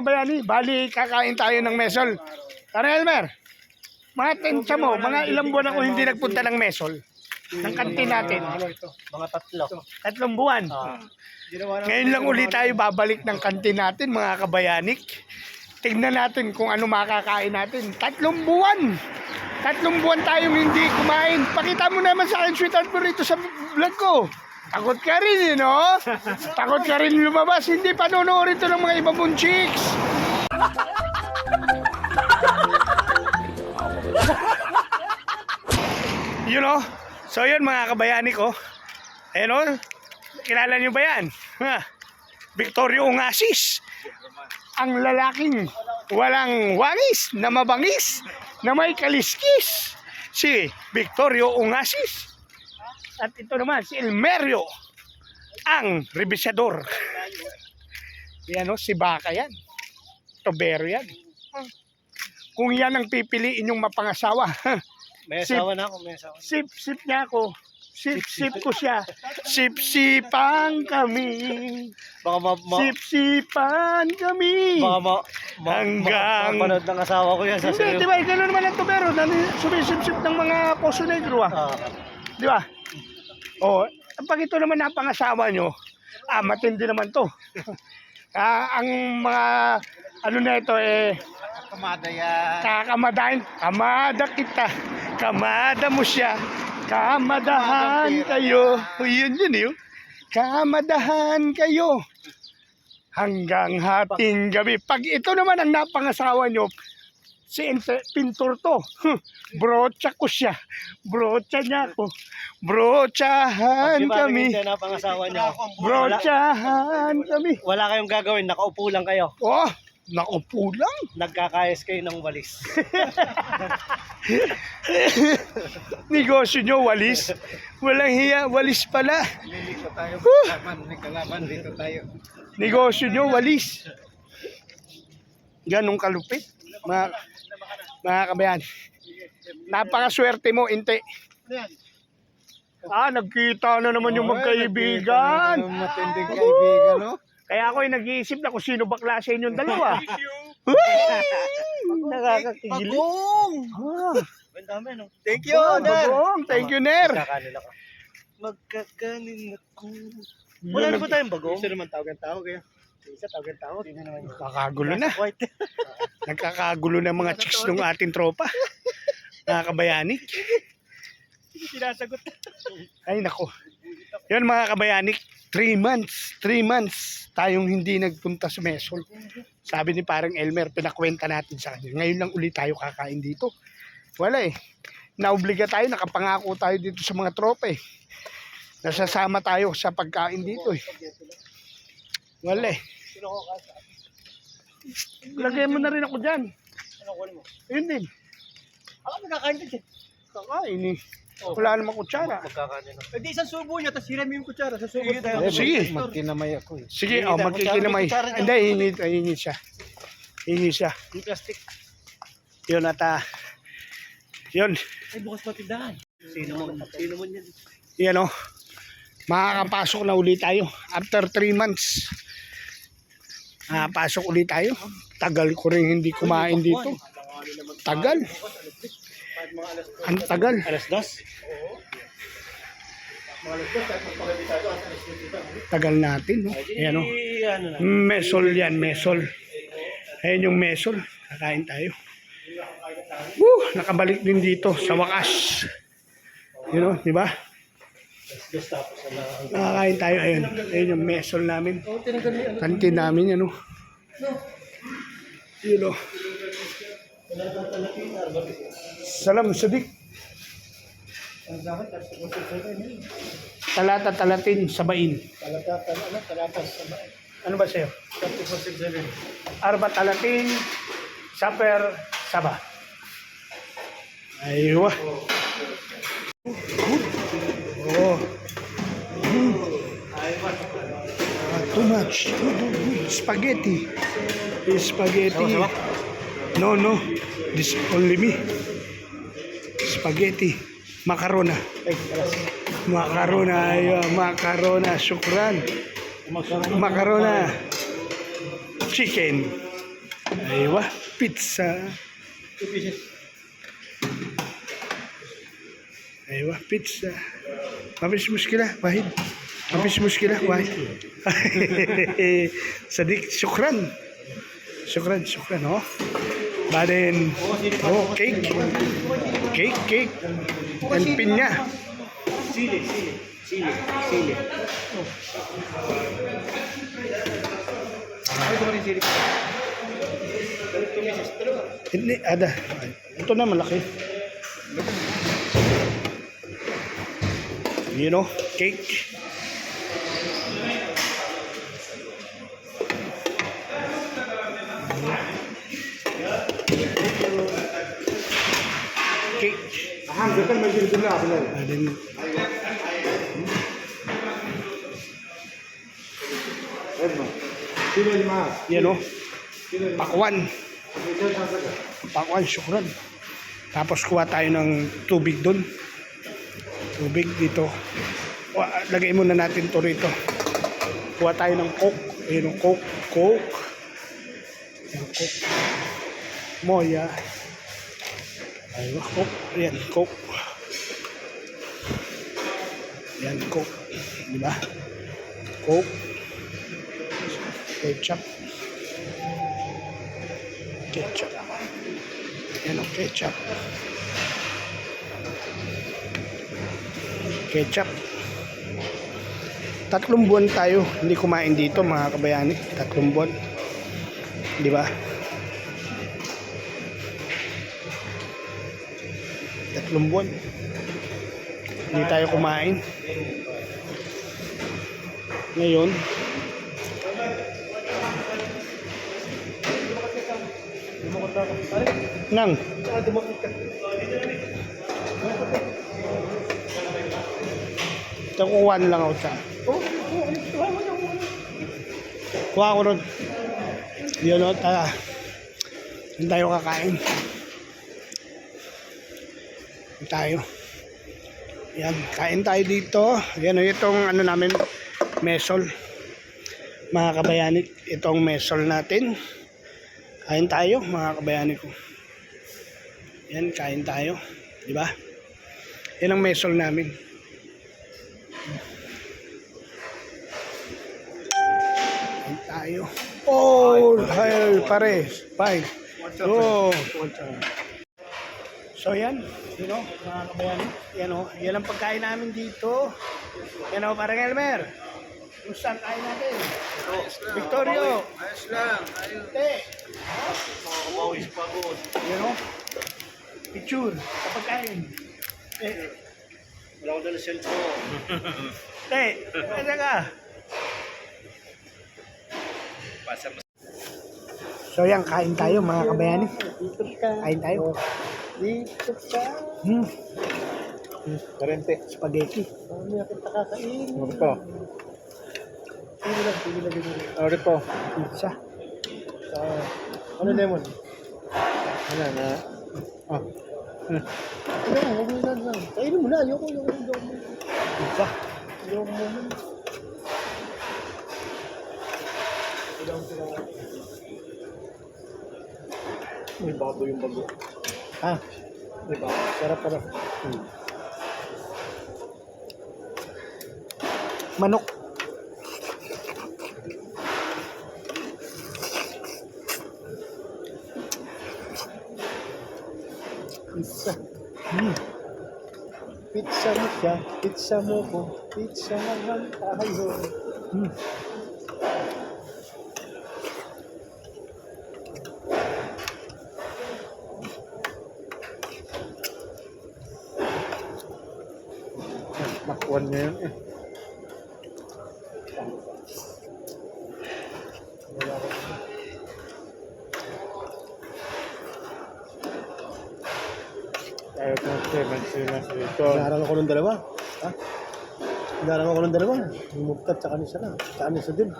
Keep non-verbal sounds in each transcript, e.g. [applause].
kabayani, bali kakain tayo ng mesol. Tara Elmer, mga tensya mo, mga ilang buwan ako hindi nagpunta ng mesol. Ng kantin natin. Mga tatlo. Tatlong buwan. Ngayon lang ulit tayo babalik ng kantin natin, mga kabayanik. Tignan natin kung ano makakain natin. Tatlong buwan! Tatlong buwan tayong hindi kumain. Pakita mo naman sa akin, sweetheart mo rito sa vlog ko. Takot ka rin, eh, no? Takot ka rin lumabas. Hindi pa nonoorin ito ng mga iba mong chicks. you know? So yun mga kabayani ko. Ayun o, kilala niyo ba yan? Ha? Victorio Ongasis. Ang lalaking walang wangis, na mabangis, na may kaliskis. Si Victorio Ongasis. At ito naman, si Elmerio, ang rebisador. Yan o, si Baka yan. Tobero yan. Kung yan ang pipiliin yung mapangasawa, May asawa na ako, may asawa. sip-sip niya ako. Sip-sip ko siya. Sip-sipan kami. Baka ma... ma Sip-sipan kami. baka ma... ma Hanggang- ma- mapanood ng asawa ko yan sa Hindi, di ba? Gano'n naman ang tubero. Sumisip-sip ng mga poso negro ah. Ah, Di ba? O, pag ito naman napangasawa nyo, ah, matindi naman to. [laughs] ah, ang mga, ano na ito eh, kamada yan. kakamadahin, kamada kita, kamada mo siya, kamadahan kayo. Yun yun yun. Kamadahan kayo. Hanggang hating gabi. Pag ito naman ang napangasawa nyo, si Ente, pintor to. Brocha ko siya. Brocha niya ako. Brochahan kami. Na pangasawa niya. Brochahan kami. Wala kayong gagawin, nakaupo lang kayo. Oh, nakupo lang. Nagkakayas kayo ng walis. [laughs] Negosyo nyo, walis. Walang hiya, walis pala. Dito tayo, kalaban, kalaban, dito tayo. Negosyo nyo, walis. Ganong kalupit. Mga, mga kabayan. Napakaswerte mo, inte. Ah, nagkita na naman yung magkaibigan. Matinding kaibigan, no? Kaya ako ay nag-iisip na kung sino bakla sa inyong dalawa. [laughs] Bagong! Ah, no? Thank you, Ner! bagong. Thank you, Ner. Magkakanin ako. Wala na ba tayong bagong? Isa naman tawag ang tawag kayo. Isa tawag tawag. Hindi naman yun. Nakakagulo na. [laughs] Nagkakagulo na mga chicks ng ating tropa. Mga kabayani. Sinasagot. Ay nako. Yan mga kabayani. Three months. Three months tayong hindi nagpunta sa Mesol. Sabi ni parang Elmer, pinakwenta natin sa kanya. Ngayon lang ulit tayo kakain dito. Wala eh. Naobliga tayo, nakapangako tayo dito sa mga tropa eh. Nasasama tayo sa pagkain dito eh. Wala eh. Lagay mo na rin ako dyan. Ano kunin mo? Yun din. Ako magkakain din. Kakain eh. Wala namang kutsara. Magkakanin ako. Pwede isang subo niya, tapos hiram yung kutsara. Sa subo tayo. Sige. Magkinamay ako eh. Sige, oh, magkikinamay. Hindi, hingi, hingi siya. Hingi siya. Yung plastic. Yun at ah, yun. Ay, bukas pa tindahan. Sino mo? Sino mo yan? Yan o. Makakapasok na ulit tayo. After 3 months. Makakapasok ulit tayo. Tagal ko rin hindi kumain dito. Tagal. Ang tagal. Alas dos? Tagal natin. No? Yan o. Eh, ano. Mesol yan, mesol. Ayan yung mesol. Kakain tayo. Woo, nakabalik din dito sa wakas. You know, di ba? Nakakain tayo. Ayun. Ayun yung mesol namin. Kantin namin, ano. Yun o. Salam sadik. Talata talatin sabain. Ano ba sa'yo? Arba talatin saper saba. Aywa. Oh. Mm. Uh, too much. Too, too, too. Spaghetti. Spaghetti. No, no. This only me. Spaghetti. Macarona. Macarona. Ayun. Macarona. Sukran. Macarona. Chicken. Aywa. Pizza. Pizza. Aywa, pizza. ما فيش مشكله وحيد ما فيش مشكله وحيد صديق شكرا شكرا شكرا اهو بعدين اهو كيك كيك كيك البنيا Sili, sili. Sili, sili. Ay, ito rin sili. Two pieces. Dalawa. hindi ada ito na malaki you know cake cake sili doon na. Then, Edmo. Sili lima. yan o, pakwan. Pakwan, syukran. Tapos kuha tayo ng tubig doon. Tubig dito. Lagay muna natin to rito. Kuha tayo ng coke. Ayun yung coke. Coke. Yung coke. Moya. Ayun, coke. Ayan, coke. Ayan, coke. Di ba? Coke. Ketchup. Ketchup. Yan ang ketchup. Ketchup. Tatlong buwan tayo hindi kumain dito mga kabayani. Tatlong buwan. Di ba? Tatlong buwan. Hindi tayo kumain. Ngayon, nang Ito kukuha na lang ako sa. Kuha ko ron. Yun o, tara. Saan tayo kakain? Saan tayo. Yan, kain tayo dito. Yan o, itong ano namin, mesol. Mga kabayani, itong mesol natin. Kain tayo, mga kabayani ko. Yan, kain tayo. Di ba? Yan ang mesol namin. Tayo. Oh, hi, pare. Five. Oh. So yan, you know, mga kabayani, yan o, yan ang pagkain namin dito. Yan o, parang Elmer. Kung saan kain natin? Victorio. Ayos lang. Ayos. Te. Pawis pagod. Yan o. Picture. Sa pagkain. Eh, Wala ko dala cellphone. [laughs] te. Kaya ka. Pasa mo. So yan, kain tayo mga kabayani. Kain tayo. Dito ka. Hmm, Karente. spaghetti. Ano yung kita kakain? Ano to? Pili lang, pili lang. Ano to? Pizza. Ah, ano lemon? Ano na? Ah. Ano, huwag mo na lang. Kainin mo na. Ayoko, ayoko, ayoko. Pizza. Ayoko mo na. May bago yung bago. Ah, may bago. Sarap pala. Manok. Pizza. Hmm. Pizza pizza mo ko, pizza naman tayo. Hmm. Nakuan niya yun eh. Ayaw ko ng seven sila dito. Inaral ako ng dalawa. Ha? Inaral ako ng dalawa. Yung mugtat sa kanisa na. Sa kanisa din.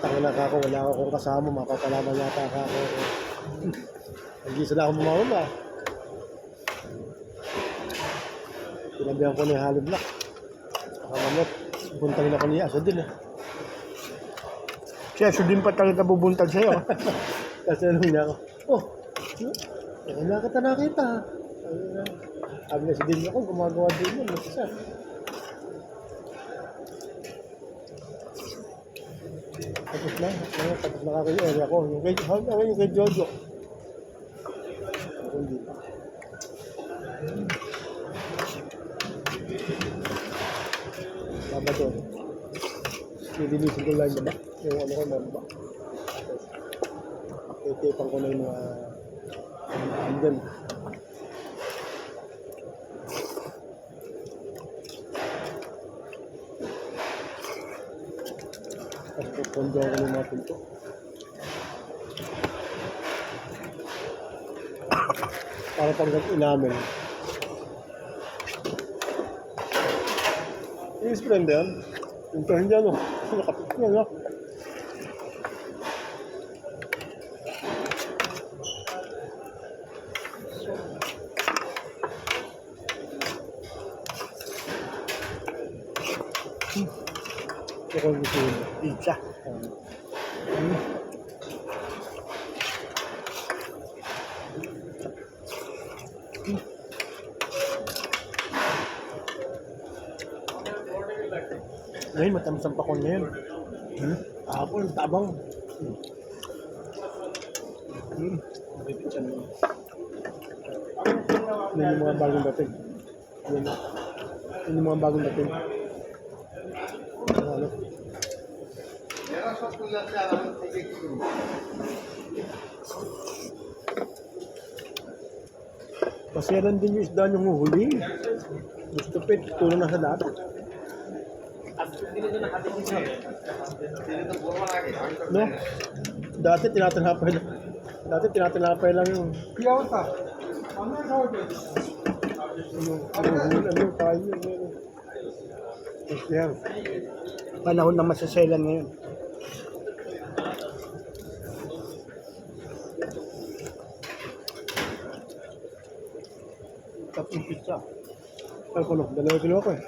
Tanga na ako, wala akong kasama. Mapapalaman yata ka ako. [laughs] Nag-isa na ako mamamama. Sinabihan ko ni Halid na. Makamamot. Buntangin ako niya. Asa din eh. Siya, so din pa talaga bubuntag sa'yo. [laughs] Kasi nung niya ako, oh, eh, wala kita nakita. Sabi na, na si Din ako, gumagawa din yun. Mag-isa. Tapos na, na, tapos na ako yung area ko. Yung kay, hanggang yung kay Jojo. Hindi. Tama to. Nilinisin ko lang baba. Yung ano ko, mababa. Titipan ko na yung mga andyan. Tapos pupondo ako ng mga pinto. Para pag nag-inamin. Yung na yan. Yung hindi ano. Nakapit ko na. Ito ko gusto yun. Pizza. Um, Ngayon, matamis ang pakon ngayon. Hmm? Apple, tabang. Hmm. Hmm. Yan yung mga bagong dating. Yan yung mga bagong dating. Pasyalan din yung isda niyong huli. Gusto pet, tulong na sa dagat. No? Dati tinatanapay lang. Dati tinatanapay lang yung... Piyawata. Ano yung ano yung tayo yun. Yan. Panahon na masaselan ngayon. Tapos pizza. Ay ko no, dalawa kilo ako eh.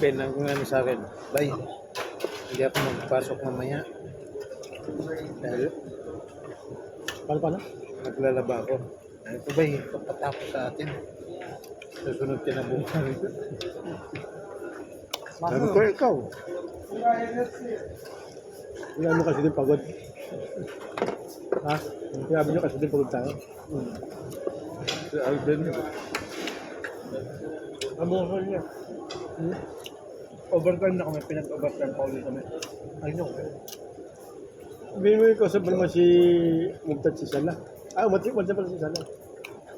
Ben, ang ano sa akin, bay, hindi ako magpasok mamaya. Dahil Paano paano? naglalaba ako. Ano ko bay, papatapos sa atin. Susunod ka na bukan. [laughs] Sabi ko, ikaw. Hindi ano kasi din pagod. Ha? Sinabi nyo kasi din pagod tayo. Hmm. Si Alden, Amo ko niya. Hmm? overtime na kami, pinag-overtime pa ulit kami. Ano? Sabihin mo ikaw, sabi mo si Mugtad si Sala. Ah, umati mo pala si Sala.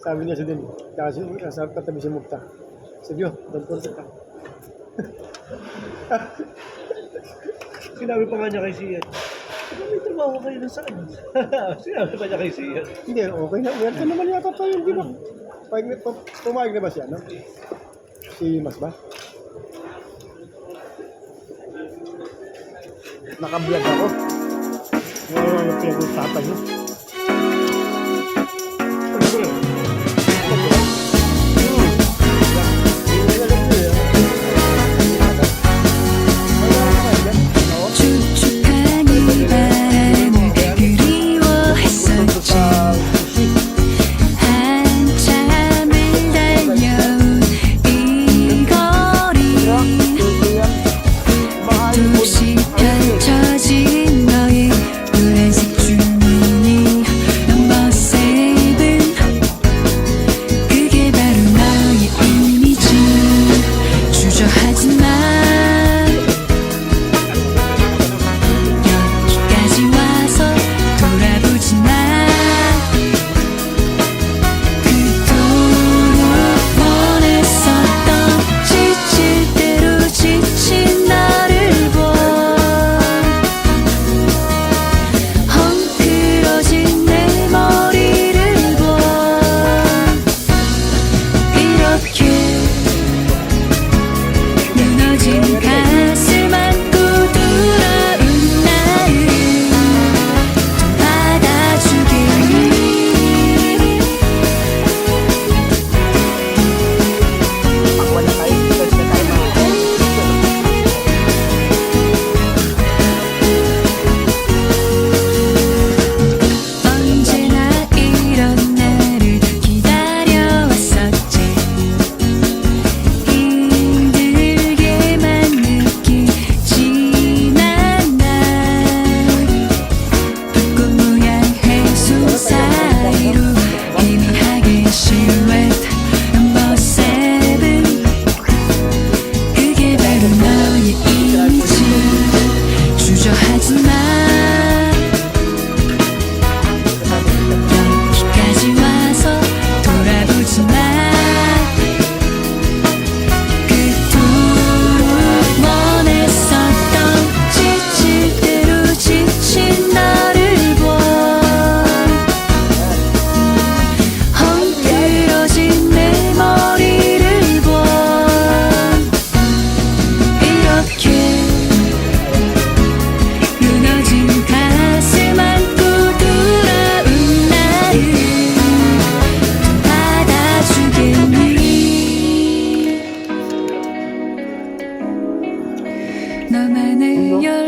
Sabi niya si din. Kasi katabi si Mugtad. Sabi yun, don't contact ka. [laughs] Sinabi pa nga niya kay Sian, may trabaho kayo na saan? [laughs] Sinabi pa niya kay Sian. Hindi, okay na. Ka naman yata tayo, hindi ba? Pag, pa, pumayag na ba siya, no? Si Mas ba? Nakablog ako. Ngayon, ano pinag-usapan niyo? Ano your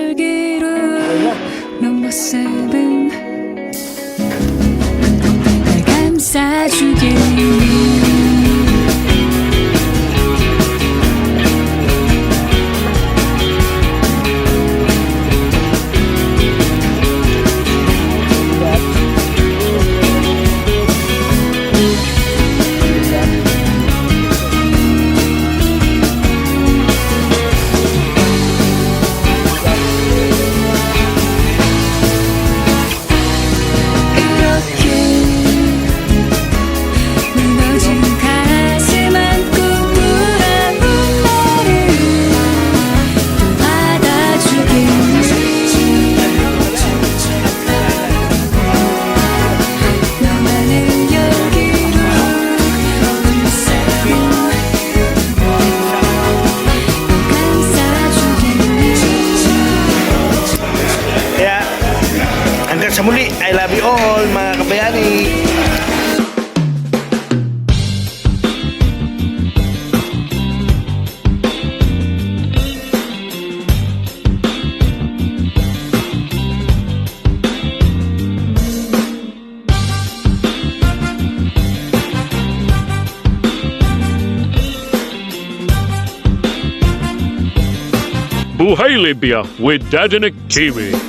sa muli, I love you all mga kabayani. Buhay Libya with Dadanik TV.